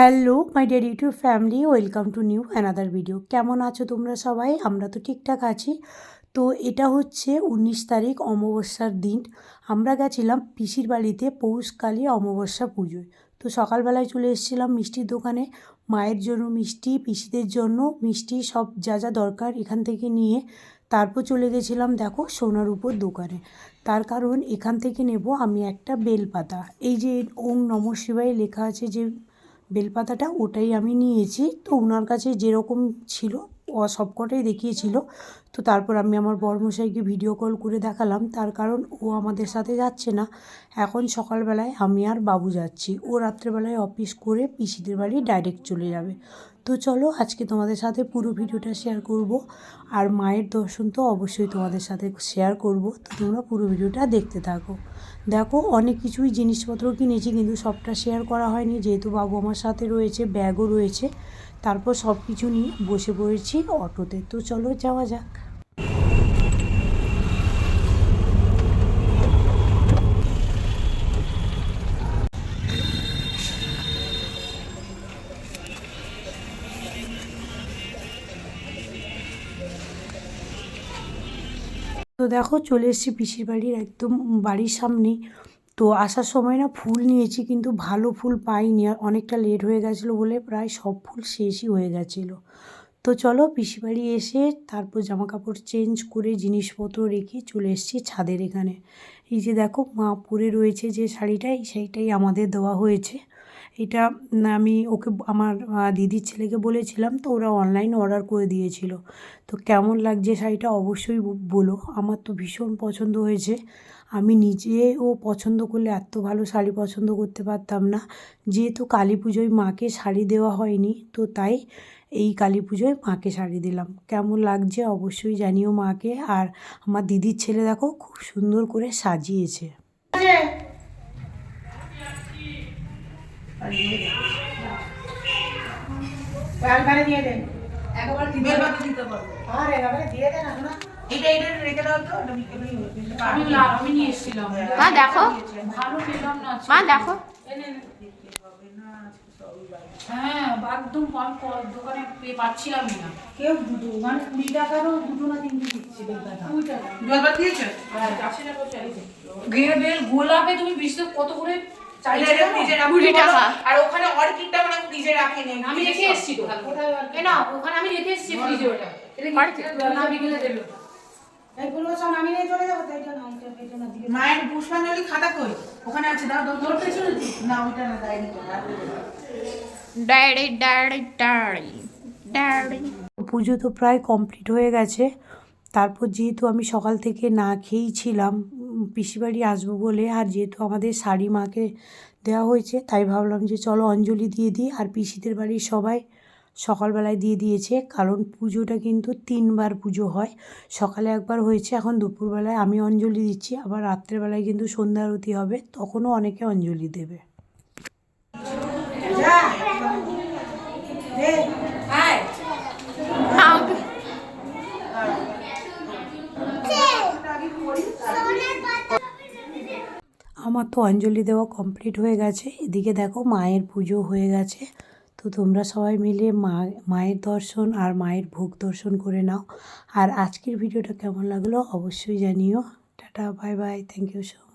Hello my dear YouTube family welcome to new another video কেমন আছো তোমরা সবাই? আমরা তো ঠিকঠাক আছি। তো এটা হচ্ছে উনিশ তারিখ অমাবস্যার দিন। আমরা গেছিলাম পিসির বাড়িতে পৌষকালী অমাবস্যা পুজোয়। তো সকালবেলায় চলে এসেছিলাম মিষ্টির দোকানে। মায়ের জন্য মিষ্টি, পিসিদের জন্য মিষ্টি, সব যা যা দরকার এখান থেকে নিয়ে তারপর চলে গেছিলাম দেখো সোনার উপর দোকানে। তার কারণ এখান থেকে নেব আমি একটা বেলপাতা। এই যে ওং নম শিবায় লেখা আছে যে বেলপাতাটা ওটাই আমি নিয়েছি। তো ওনার কাছে যেরকম ছিল ও সবকটাই দেখিয়েছিল। তো তারপর আমি আমার বরমশাইকে ভিডিও কল করে দেখালাম। তার কারণ ও আমাদের সাথে যাচ্ছে না। এখন সকালবেলায় আমি আর বাবু যাচ্ছি। ও রাত্রেবেলায় অফিস করে পিসিদের বাড়ি ডাইরেক্ট চলে যাবে। তো চলো আজকে তোমাদের সাথে পুরো ভিডিওটা শেয়ার করব। আর মায়ের দর্শন তো অবশ্যই তোমাদের সাথে শেয়ার করব। তো তোমরা পুরো ভিডিওটা দেখতে থাকো। দেখো, অনেক কিছুই জিনিসপত্র কিনেছি কিন্তু সবটা শেয়ার করা হয়নি। যেহেতু বাবু আমার সাথে রয়েছে ব্যাগও রয়েছে। তারপর সব কিছু নিয়ে বসে পড়েছি অটোতে। তো চলো যাওয়া যাক। তো দেখো চলে এসেছি পিসির বাড়ির একদম বাড়ির সামনেই। তো আসার সময় না ফুল নিয়েছি কিন্তু ভালো ফুল পাইনি আর অনেকটা লেট হয়ে গেছিল বলে প্রায় সব ফুল শেষই হয়ে গেছিল। তো চলো পিসি বাড়ি এসে তারপর জামা কাপড় চেঞ্জ করে জিনিসপত্র রেখে চলে এসেছি ছাদের এখানে। এই যে দেখো মা পরে রয়েছে যে শাড়িটা এই শাড়িটাই আমাদের দেওয়া হয়েছে। এটা আমি ওকে আমার দিদির ছেলেকে বলেছিলাম তো ওরা অনলাইন অর্ডার করে দিয়েছিল। তো কেমন লাগছে শাড়িটা অবশ্যই বলো। আমার তো ভীষণ পছন্দ হয়েছে। আমি নিজেও পছন্দ করলে এত ভালো শাড়ি পছন্দ করতে পারতাম না। যেহেতু কালী পুজোয় মাকে শাড়ি দেওয়া হয়নি, তো তাই এই কালী পুজোয় মাকে শাড়ি দিলাম। কেমন লাগছে অবশ্যই জানিও মাকে। আর আমার দিদির ছেলে দেখো, খুব সুন্দর করে সাজিয়েছে। একবারে দিয়ে দেন একবার দিতে পারব আর একবারে দিয়ে দেন না এটা এটা রেখে দাও তো আমি আমি নিয়ে এসেছিলাম মা দেখো। ভালো পেলাম না মা দেখো। হ্যাঁ একদম কম দোকানে না। কেউ দুটো মানে কুড়ি টাকারও দুটো না তিনটে দিচ্ছে দিয়েছে? টাকা চাইছে গোলাপে তুমি বিশতে কত করে আর ওখানে অর্কিডটা মানে ফ্রিজে রাখেনি। আমি রেখে এসেছি তো এ না ওখানে আমি রেখে এসেছি ফ্রিজে ওটা। না বিকেলে দেবে। এইগুলো সব নামিয়ে নিয়ে চলে যাব তো এটা না এটা এটা না দিকে মায়ের পুষ্পাঞ্জলি খাতা কই? ওখানে আছে দাও দাও তোর পেছনে না ওইটা না ডায়েরি পুজো তো প্রায় কমপ্লিট হয়ে গেছে। তারপর যেহেতু আমি সকাল থেকে না খেয়েই ছিলাম পিসিবাড়ি আসব বলে আর যেহেতু আমাদের শাড়ি মাকে দেওয়া হয়েছে, তাই ভাবলাম যে চলো অঞ্জলি দিয়ে দিই আর পিসিদের বাড়ির সবাই সকালবেলায় দিয়ে দিয়েছে। কারণ পুজোটা কিন্তু তিনবার পুজো হয়। সকালে একবার হয়েছে, এখন দুপুরবেলায় আমি অঞ্জলি দিচ্ছি। আবার রাত্রেবেলায় কিন্তু সন্ধ্যা আরতি হবে, তখনও অনেকে অঞ্জলি দেবে। আমার তো অঞ্জলি দেওয়া কমপ্লিট হয়ে গেছে। এদিকে দেখো মায়ের পুজো হয়ে গেছে। তো তোমরা সবাই মিলে মা, মায়ের দর্শন আর মায়ের ভোগ দর্শন করে নাও। আর আজকের ভিডিওটা কেমন লাগল অবশ্যই জানিও। Tata bye bye thank you so